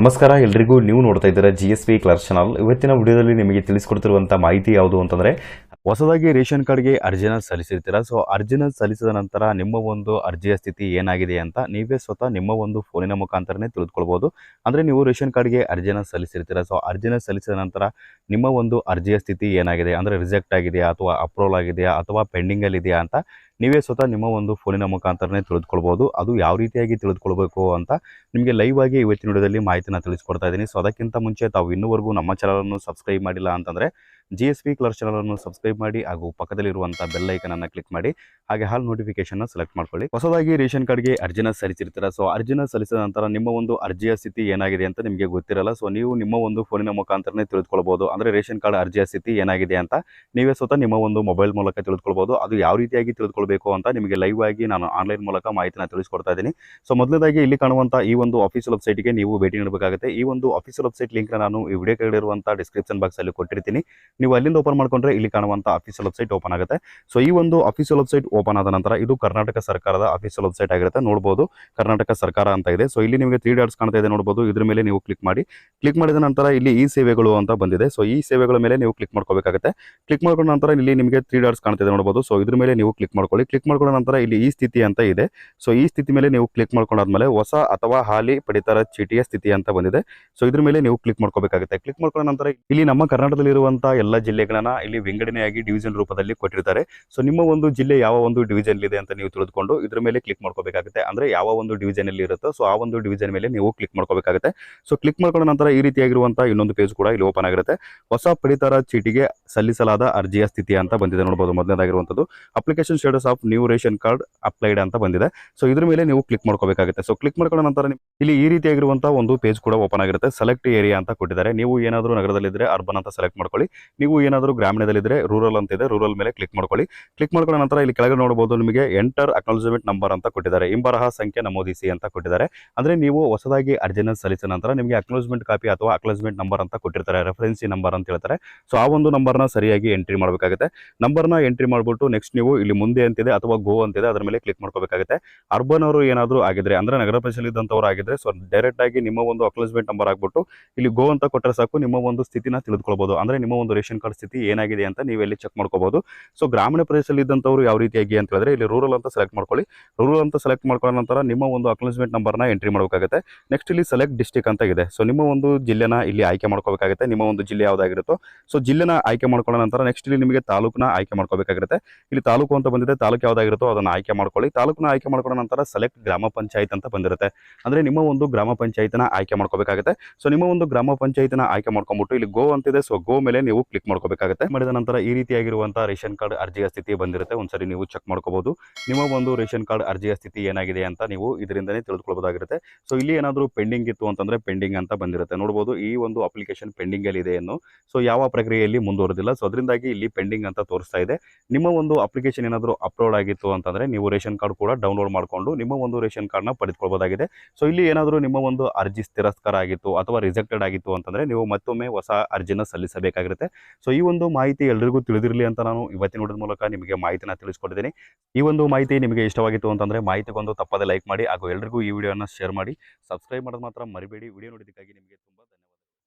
ನಮಸ್ಕಾರ, ಎಲ್ರಿಗೂ ನೀವು ನೋಡ್ತಾ ಇದ್ದೀರಾ G S B clerk channel ಇವತ್ತಿನ ವಿಡಿಯೋದಲ್ಲಿ ನಿಮಗೆ ತಿಳಿಸ್ಕೊಡ್ತಿರುವಂಥ ಮಾಹಿತಿ ಯಾವುದು ಅಂತಂದರೆ ಹೊಸದಾಗಿ ರೇಷನ್ ಕಾರ್ಡ್ಗೆ ಅರ್ಜಿನ ಸಲ್ಲಿಸಿರ್ತೀರಾ? ಸೊ, ಅರ್ಜಿನ ಸಲ್ಲಿಸಿದ ನಂತರ ನಿಮ್ಮ ಒಂದು ಅರ್ಜಿಯ ಸ್ಥಿತಿ ಏನಾಗಿದೆ ಅಂತ ನೀವೇ ಸ್ವತಃ ನಿಮ್ಮ ಒಂದು ಫೋನಿನ ಮುಖಾಂತರನೇ ತಿಳಿದುಕೊಳ್ಬೋದು. ಅಂದರೆ ನೀವು ರೇಷನ್ ಕಾರ್ಡ್ಗೆ ಅರ್ಜಿನ ಸಲ್ಲಿಸಿರ್ತೀರಾ? ಸೊ, ಅರ್ಜಿನ ಸಲ್ಲಿಸಿದ ನಂತರ ನಿಮ್ಮ ಒಂದು ಅರ್ಜಿಯ ಸ್ಥಿತಿ ಏನಾಗಿದೆ? ಅಂದರೆ ರಿಜೆಕ್ಟ್ ಆಗಿದೆಯಾ? ಅಥವಾ ಅಪ್ರೂವಲ್ ಆಗಿದೆಯಾ? ಅಥವಾ ಪೆಂಡಿಂಗಲ್ಲಿ ಇದೆಯಾ ಅಂತ ನೀವೇ ಸ್ವತಃ ನಿಮ್ಮ ಒಂದು ಫೋನಿನ ಮುಖಾಂತರನೇ ತಿಳಿದುಕೊಳ್ಬೋದು. ಅದು ಯಾವ ರೀತಿಯಾಗಿ ತಿಳಿದುಕೊಳ್ಬೇಕು ಅಂತ ನಿಮಗೆ ಲೈವ್ ಆಗಿ ಇವತ್ತಿನ ವಿಡಿಯೋದಲ್ಲಿ ಮಾಹಿತಿನ ತಿಳಿಸ್ಕೊಡ್ತಾ ಇದ್ದೀನಿ. ಸೊ, ಅದಕ್ಕಿಂತ ಮುಂಚೆ ತಾವು ಇನ್ನೂವರೆಗೂ ನಮ್ಮ ಚಾನಲನ್ನು ಸಬ್ಸ್ಕ್ರೈಬ್ ಮಾಡಿಲ್ಲ ಅಂತಂದರೆ ಜಿ ಎಸ್ ವಿ ಕ್ಲರ್ ಚಾನಲನ್ನು ಸಬ್ಸ್ಕ್ರೈಬ್ ಮಾಡಿ ಹಾಗೂ ಪಕ್ಕದಲ್ಲಿರುವಂಥ ಬೆಲ್ ಅನ್ನು ಕ್ಲಿಕ್ ಮಾಡಿ, ಹಾಗೆ ಹಾಲ್ ನೋಟಿಫಿಕೇಶನ್ ಸೆಲೆಕ್ಟ್ ಮಾಡ್ಕೊಳ್ಳಿ. ಹೊಸದಾಗಿ ರೇಷನ್ ಕಾರ್ಡ್ಗೆ ಅರ್ಜಿನ ಸಲ್ಲಿಸಿರ್ತೀರ? ಸೊ ಅರ್ಜಿನ ಸಲ್ಲಿಸಿದ ನಂತರ ನಿಮ್ಮ ಒಂದು ಅರ್ಜಿಯ ಸ್ಥಿತಿ ಏನಾಗಿದೆ ಅಂತ ನಿಮಗೆ ಗೊತ್ತಿರಲ್ಲ. ಸೊ ನೀವು ನಿಮ್ಮ ಒಂದು ಫೋನಿನ ಮುಖಾಂತರನೇ ತಿಳಿದುಕೊಳ್ಬೋದು. ಅಂದರೆ ರೇಷನ್ ಕಾರ್ಡ್ ಅರ್ಜಿಯ ಸ್ಥಿತಿ ಏನಾಗಿದೆ ಅಂತ ನೀವೇ ಸ್ವತಃ ನಿಮ್ಮ ಒಂದು ಮೊಬೈಲ್ ಮೂಲಕ ತಿಳಿದುಕೊಳ್ಬೋದು. ಅದು ಯಾವ ರೀತಿಯಾಗಿ ತಿಳಿದುಕೊಳ್ಬೇಕು ಅಂತ ನಿಮಗೆ ಲೈವ್ ಆಗಿ ನಾನು ಆನ್ಲೈನ್ ಮೂಲಕ ಮಾಹಿತಿನ ತಿಳಿಸ್ಕೊಡ್ತಾ ಇದ್ದೀನಿ. ಸೊ ಮೊದಲದಾಗಿ ಇಲ್ಲಿ ಕಾಣುವಂಥ ಈ ಒಂದು ಆಫೀಸಿಯಲ್ ವೆಬ್ಸೈಟ್ಗೆ ನೀವು ಭೇಟಿ ನೀಡಬೇಕಾಗುತ್ತೆ. ಈ ಒಂದು ಆಫೀಸಿಯಲ್ ವೆಬ್ಸೈಟ್ ಲಿಂಕ್ನ ನಾನು ಈ ವಿಡಿಯೋ ಕೆಳಗಿರುವಂಥ ಡಿಸ್ಕ್ರಿಪ್ಷನ್ ಬಾಕ್ಸಲ್ಲಿ ಕೊಟ್ಟಿರ್ತೀನಿ. ನೀವು ಅಲ್ಲಿಂದ ಓಪನ್ ಮಾಡ್ಕೊಂಡ್ರೆ ಇಲ್ಲಿ ಕಾಣುವಂಥ ಅಫಿಷಿಯಲ್ ವೆಬ್ಸೈಟ್ ಓಪನ್ ಆಗುತ್ತೆ. ಸೊ ಈ ಒಂದು ಅಫಿಷಿಯಲ್ ವೆಬ್ಸೈಟ್ ಓಪನ್ ಆದ ನಂತರ ಇದು ಕರ್ನಾಟಕ ಸರ್ಕಾರದ ಅಫಿಷಿಯಲ್ ವೆಬ್ಸೈಟ್ ಆಗಿರುತ್ತೆ. ನೋಡಬಹುದು ಕರ್ನಾಟಕ ಸರ್ಕಾರ ಅಂತ ಇದೆ. ಸೊ ಇಲ್ಲಿ ನಿಮಗೆ ತ್ರೀ ಡಾಟ್ಸ್ ಕಾಣ್ತಾ ಇದೆ ನೋಡಬಹುದು ಇದ್ರ ಮೇಲೆ ನೀವು ಕ್ಲಿಕ್ ಮಾಡಿ. ಕ್ಲಿಕ್ ಮಾಡಿದ ನಂತರ ಇಲ್ಲಿ ಈ ಸೇವೆಗಳು ಅಂತ ಬಂದಿದೆ. ಸೊ ಈ ಸೇವೆಗಳ ಮೇಲೆ ನೀವು ಕ್ಲಿಕ್ ಮಾಡ್ಕೋಬೇಕಾಗುತ್ತೆ. ಕ್ಲಿಕ್ ಮಾಡ್ಕೊಂಡ ನಂತರ ಇಲ್ಲಿ ನಿಮಗೆ ತ್ರೀ ಡಾಟ್ಸ್ ಇದೆ ನೋಡಬಹುದು ಸೊ ಇದ್ರ ಮೇಲೆ ನೀವು ಕ್ಲಿಕ್ ಮಾಡ್ಕೊಳ್ಳಿ. ಕ್ಲಿಕ್ ಮಾಡ್ಕೊಂಡ ನಂತರ ಇಲ್ಲಿ ಈ ಸ್ಥಿತಿ ಅಂತ ಇದೆ. ಸೊ ಈ ಸ್ಥಿತಿ ಮೇಲೆ ನೀವು ಕ್ಲಿಕ್ ಮಾಡ್ಕೊಂಡಾದ್ಮೇಲೆ ಹೊಸ ಅಥವಾ ಹಾಲಿ ಪಡಿತರ ಚೀಟಿಯ ಸ್ಥಿತಿ ಅಂತ ಬಂದಿದೆ. ಸೊ ಇದ್ರ ಮೇಲೆ ನೀವು ಕ್ಲಿಕ್ ಮಾಡ್ಕೋಬೇಕಾಗುತ್ತೆ. ಕ್ಲಿಕ್ ಮಾಡ್ಕೊಂಡ ನಂತರ ಇಲ್ಲಿ ನಮ್ಮ ಕರ್ನಾಟಕದಲ್ಲಿರುವಂತಹ ಎಲ್ಲ ಜಿಲ್ಲೆಗಳನ್ನ ಇಲ್ಲಿ ವಿಂಗಡಣೆಯಾಗಿ ಡಿವಿಷನ್ ರೂಪದಲ್ಲಿ ಕೊಟ್ಟಿರ್ತಾರೆ. ಸೊ ನಿಮ್ಮ ಒಂದು ಜಿಲ್ಲೆ ಯಾವ ಒಂದು ಡಿವಿಷನ್ ಇದೆ ಅಂತ ನೀವು ತಿಳಿದುಕೊಂಡು ಇದ್ರ ಮೇಲೆ ಕ್ಲಿಕ್ ಮಾಡ್ಕೋಬೇಕಾಗುತ್ತೆ. ಅಂದ್ರೆ ಯಾವ ಒಂದು ಡಿವಿಷನ್ ಅಲ್ಲಿ ಇರುತ್ತೋ ಸೊ ಆ ಒಂದು ಡಿವಿಷನ್ ಮೇಲೆ ನೀವು ಕ್ಲಿಕ್ ಮಾಡ್ಕೋಬೇಕಾಗುತ್ತೆ. ಸೊ ಕ್ಲಿಕ್ ಮಾಡ್ಕೊಂಡ ನಂತರ ಈ ರೀತಿಯಾಗಿರುವಂತಹ ಇನ್ನೊಂದು ಪೇಜ್ ಕೂಡ ಇಲ್ಲಿ ಓಪನ್ ಆಗಿರುತ್ತೆ ಹೊಸ ಪಡಿತರ ಚೀಟಿಗೆ ಸಲ್ಲಿಸಲಾದ ಅರ್ಜಿಯ ಸ್ಥಿತಿ ಅಂತ ಬಂದಿದೆ. ನೋಡಬಹುದು ಮೊದಲನೇದಾಗಿರುವಂತದ್ದು application status of new ration card applied ಅಂತ ಬಂದಿದೆ. ಸೊ ಇದ್ರ ಮೇಲೆ ನೀವು ಕ್ಲಿಕ್ ಮಾಡ್ಕೋಬೇಕಾಗುತ್ತೆ. ಸೊ ಕ್ಲಿಕ್ ಮಾಡ್ಕೊಂಡ ನಂತರ ಇಲ್ಲಿ ಈ ರೀತಿಯಾಗಿರುವಂತಹ ಒಂದು ಪೇಜ್ ಕೂಡ ಓಪನ್ ಆಗಿರುತ್ತೆ. ಸೆಲೆಕ್ಟ್ ಏರಿಯಾ ಅಂತ ಕೊಟ್ಟಿದ್ದಾರೆ. ನೀವು ಏನಾದರೂ ನಗರದಲ್ಲಿದ್ದರೆ ಅರ್ಬನ್ ಅಂತ ಸೆಲೆಕ್ಟ್ ಮಾಡ್ಕೊಳ್ಳಿ. ನೀವು ಏನಾದರೂ ಗ್ರಾಮೀಣದಲ್ಲಿದ್ದರೆ ರೂರಲ್ ಅಂತ ಇದೆ ರೂರಲ್ ಮೇಲೆ ಕ್ಲಿಕ್ ಮಾಡ್ಕೊಳ್ಳಿ. ಕ್ಲಿಕ್ ಮಾಡ್ಕೊಂಡ ನಂತರ ಇಲ್ಲಿ ಕೆಳಗೆ ನೋಡಬಹುದು ನಿಮಗೆ ಎಂಟರ್ ಅಕ್ನಾಲಜ್ಮೆಂಟ್ ನಂಬರ್ ಅಂತ ಕೊಟ್ಟಿದ್ದಾರೆ. ಇಂಬರಹ ಸಂಖ್ಯೆ ನಮೂದಿಸಿ ಅಂತ ಕೊಟ್ಟಿದ್ದಾರೆ. ಅಂದ್ರೆ ನೀವು ಹೊಸದಾಗಿ ಅರ್ಜಿನ ಸಲ್ಲಿಸಿದ ನಂತರ ನಿಮಗೆ ಅಕ್ನಾಲಜ್ಮೆಂಟ್ ಕಾಪಿ ಅಥವಾ ಅಕ್ನಾಲಜ್ಮೆಂಟ್ ನಂಬರ್ ಅಂತ ಕೊಟ್ಟಿರ್ತಾರೆ ರೆಫರೆನ್ಸಿ ನಂಬರ್ ಅಂತ ಹೇಳ್ತಾರೆ. ಸೊ ಆ ಒಂದು ನಂಬರ್ನ ಸರಿಯಾಗಿ ಎಂಟ್ರಿ ಮಾಡಬೇಕಾಗುತ್ತೆ. ನಂಬರ್ನ ಎಂಟ್ರಿ ಮಾಡ್ಬಿಟ್ಟು ನೆಕ್ಸ್ಟ್ ನೀವು ಇಲ್ಲಿ ಮುಂದೆ ಅಂತಿದೆ ಅಥವಾ ಗೋ ಅಂತಿದೆ, ಅದರ ಮೇಲೆ ಕ್ಲಿಕ್ ಮಾಡ್ಕೋಬೇಕಾಗುತ್ತೆ. ಅರ್ಬನ್ ಅವರು ಏನಾದರೂ ಆಗಿದ್ರೆ, ಅಂದ್ರೆ ನಗರ ಪ್ರದೇಶದಲ್ಲಿ ಇದ್ದಂಥವ್ರು ಆಗಿದ್ರೆ ಸೊ ಡೈರೆಕ್ಟ್ ಆಗಿ ನಿಮ್ಮ ಒಂದು ಅಕ್ನಾಲಜ್ಮೆಂಟ್ ನಂಬರ್ ಆಗ್ಬಿಟ್ಟು ಇಲ್ಲಿ ಗೋ ಅಂತ ಕೊಟ್ಟರೆ ಸಾಕು, ನಿಮ್ಮ ಒಂದು ಸ್ಥಿತಿನ ತಿಳಿದುಕೊಳ್ಬಹುದು ಅಂದ್ರೆ ನಿಮ್ಮ ಒಂದು ಕಾರ್ಡ್ ಸ್ಥಿತಿ ಏನಾಗಿದೆ ಅಂತ ನೀವು ಇಲ್ಲಿ ಚೆಕ್ ಮಾಡ್ಕೋಬಹುದು ಸೊ ಗ್ರಾಮೀಣ ಪ್ರದೇಶದಲ್ಲಿ ಇದ್ದಂಥವ್ರು ಯಾವ ರೀತಿಯಾಗಿ ಅಂತ ಹೇಳಿದ್ರೆ ಇಲ್ಲಿ ರೂರಲ್ ಅಂತ ಸೆಲೆಕ್ಟ್ ಮಾಡ್ಕೊಳ್ಳಿ. ರೂರಲ್ ಅಂತ ಸೆಲೆಕ್ಟ್ ಮಾಡ್ಕೊಂಡ ನಂತರ ನಿಮ್ಮ ಒಂದು ಅಕ್ನಾಲಜ್ಮೆಂಟ್ ನಂಬರ್ನ ಎಂಟ್ರಿ ಮಾಡಬೇಕಾಗುತ್ತೆ. ನೆಕ್ಸ್ಟ್ ಇಲ್ಲಿ ಸೆಲೆಕ್ಟ್ ಡಿಸ್ಟಿಕ್ ಅಂತ ಇದೆ. ಸೊ ನಿಮ್ಮ ಒಂದು ಜಿಲ್ಲೆನ ಇಲ್ಲಿ ಆಯ್ಕೆ ಮಾಡ್ಕೋಬೇಕಾಗುತ್ತೆ. ನಿಮ್ಮ ಒಂದು ಜಿಲ್ಲೆ ಯಾವ್ದಾಗಿರುತ್ತೋ. ಸೊ ಜಿಲ್ಲೆನ ಆಯ್ಕೆ ಮಾಡ್ಕೊಂಡ ನಂತರ ನೆಕ್ಸ್ಟ್ ಇಲ್ಲಿ ನಿಮಗೆ ತಾಲೂಕನ್ನ ಆಯ್ಕೆ ಮಾಡ್ಕೋಬೇಕಾಗಿರುತ್ತೆ ಇಲ್ಲಿ ತಾಲೂಕು ಅಂತ ಬಂದಿದೆ. ತಾಲೂಕು ಯಾವುದಾಗಿರುತ್ತೋ ಅದನ್ನ ಆಯ್ಕೆ ಮಾಡ್ಕೊಳ್ಳಿ. ತಾಲೂಕನ್ನ ಆಯ್ಕೆ ಮಾಡ್ಕೊಂಡ ನಂತರ ಸೆಲೆಕ್ಟ್ ಗ್ರಾಮ ಪಂಚಾಯತ್ ಅಂತ ಬಂದಿರುತ್ತೆ. ಅಂದ್ರೆ ನಿಮ್ಮ ಒಂದು ಗ್ರಾಮ ಪಂಚಾಯತ್ನ ಆಯ್ಕೆ ಮಾಡ್ಕೋಬೇಕಾಗುತ್ತೆ. ಸೊ ನಿಮ್ಮ ಒಂದು ಗ್ರಾಮ ಪಂಚಾಯತ್ನ ಆಯ್ಕೆ ಮಾಡ್ಕೊಂಡ್ಬಿಟ್ಟು ಇಲ್ಲಿ ಗೋ ಅಂತಿದೆ. ಸೊ ಗೋ ಮೇಲೆ ನೀವು ಕ್ಲಿಕ್ ಮಾಡ್ಕೋಬೇಕಾಗುತ್ತೆ. ಮಾಡಿದ ನಂತರ ಈ ರೀತಿಯಾಗಿರುವಂತಹ ರೇಷನ್ ಕಾರ್ಡ್ ಅರ್ಜಿಯ ಸ್ಥಿತಿ ಬಂದಿರುತ್ತೆ. ಒಂದ್ಸರಿ ನೀವು ಚೆಕ್ ಮಾಡ್ಕೋಬಹುದು ನಿಮ್ಮ ಒಂದು ರೇಷನ್ ಕಾರ್ಡ್ ಅರ್ಜಿಯ ಸ್ಥಿತಿ ಏನಾಗಿದೆ ಅಂತ ನೀವು ಇದರಿಂದನೇ ತಿಳಿದುಕೊಳ್ಬಹುದಾಗಿರುತ್ತೆ ಸೊ ಇಲ್ಲಿ ಏನಾದರೂ ಪೆಂಡಿಂಗ್ ಇತ್ತು ಅಂತಂದ್ರೆ ಪೆಂಡಿಂಗ್ ಅಂತ ಬಂದಿರುತ್ತೆ. ನೋಡಬಹುದು ಈ ಒಂದು ಅಪ್ಲಿಕೇಶನ್ ಪೆಂಡಿಂಗ್ ಅಲ್ಲಿ ಇದೆ ಏನು. ಸೊ ಯಾವ ಪ್ರಕ್ರಿಯೆಯಲ್ಲಿ ಮುಂದುವರೆದಿಲ್ಲ. ಸೊ ಅದರಿಂದಾಗಿ ಇಲ್ಲಿ ಪೆಂಡಿಂಗ್ ಅಂತ ತೋರಿಸ್ತಾ ಇದೆ. ನಿಮ್ಮ ಒಂದು ಅಪ್ಲಿಕೇಶನ್ ಏನಾದರೂ ಅಪ್ಲೋಡ್ ಆಗಿತ್ತು ಅಂತಂದ್ರೆ ನೀವು ರೇಷನ್ ಕಾರ್ಡ್ ಕೂಡ ಡೌನ್ಲೋಡ್ ಮಾಡಿಕೊಂಡು ನಿಮ್ಮ ಒಂದು ರೇಷನ್ ಕಾರ್ಡ್ನ ಪಡೆದುಕೊಳ್ಬಹುದಾಗಿದೆ ಸೊ ಇಲ್ಲಿ ಏನಾದರೂ ನಿಮ್ಮ ಒಂದು ಅರ್ಜಿ ತಿರಸ್ಕಾರ ಆಗಿತ್ತು ಅಥವಾ ರಿಜೆಕ್ಟೆಡ್ ಆಗಿತ್ತು ಅಂತಂದ್ರೆ ನೀವು ಮತ್ತೊಮ್ಮೆ ಹೊಸ ಅರ್ಜಿನ ಸಲ್ಲಿಸಬೇಕಾಗಿರುತ್ತೆ. ಸೊ ಈ ಒಂದು ಮಾಹಿತಿ ಎಲ್ರಿಗೂ ತಿಳಿದಿರಲಿ ಅಂತ ನಾನು ಇವತ್ತಿನ ನೋಡಿದ ಮೂಲಕ ನಿಮಗೆ ಮಾಹಿತಿನ ತಿಳಿಸ್ಕೊಟ್ಟಿದ್ದೀನಿ. ಈ ಒಂದು ಮಾಹಿತಿ ನಿಮಗೆ ಇಷ್ಟವಾಗಿತ್ತು ಅಂತಂದ್ರೆ ಮಾಹಿತಿಗೊಂದು ತಪ್ಪದೆ ಲೈಕ್ ಮಾಡಿ ಹಾಗೂ ಎಲ್ರಿಗೂ ಈ ವಿಡಿಯೋನ ಶೇರ್ ಮಾಡಿ. ಸಬ್ಸ್ಕ್ರೈಬ್ ಮಾಡೋದು ಮಾತ್ರ ಮರಿಬೇಡಿ. ವಿಡಿಯೋ ನೋಡಿದ್ದಕ್ಕಾಗಿ ನಿಮಗೆ ತುಂಬ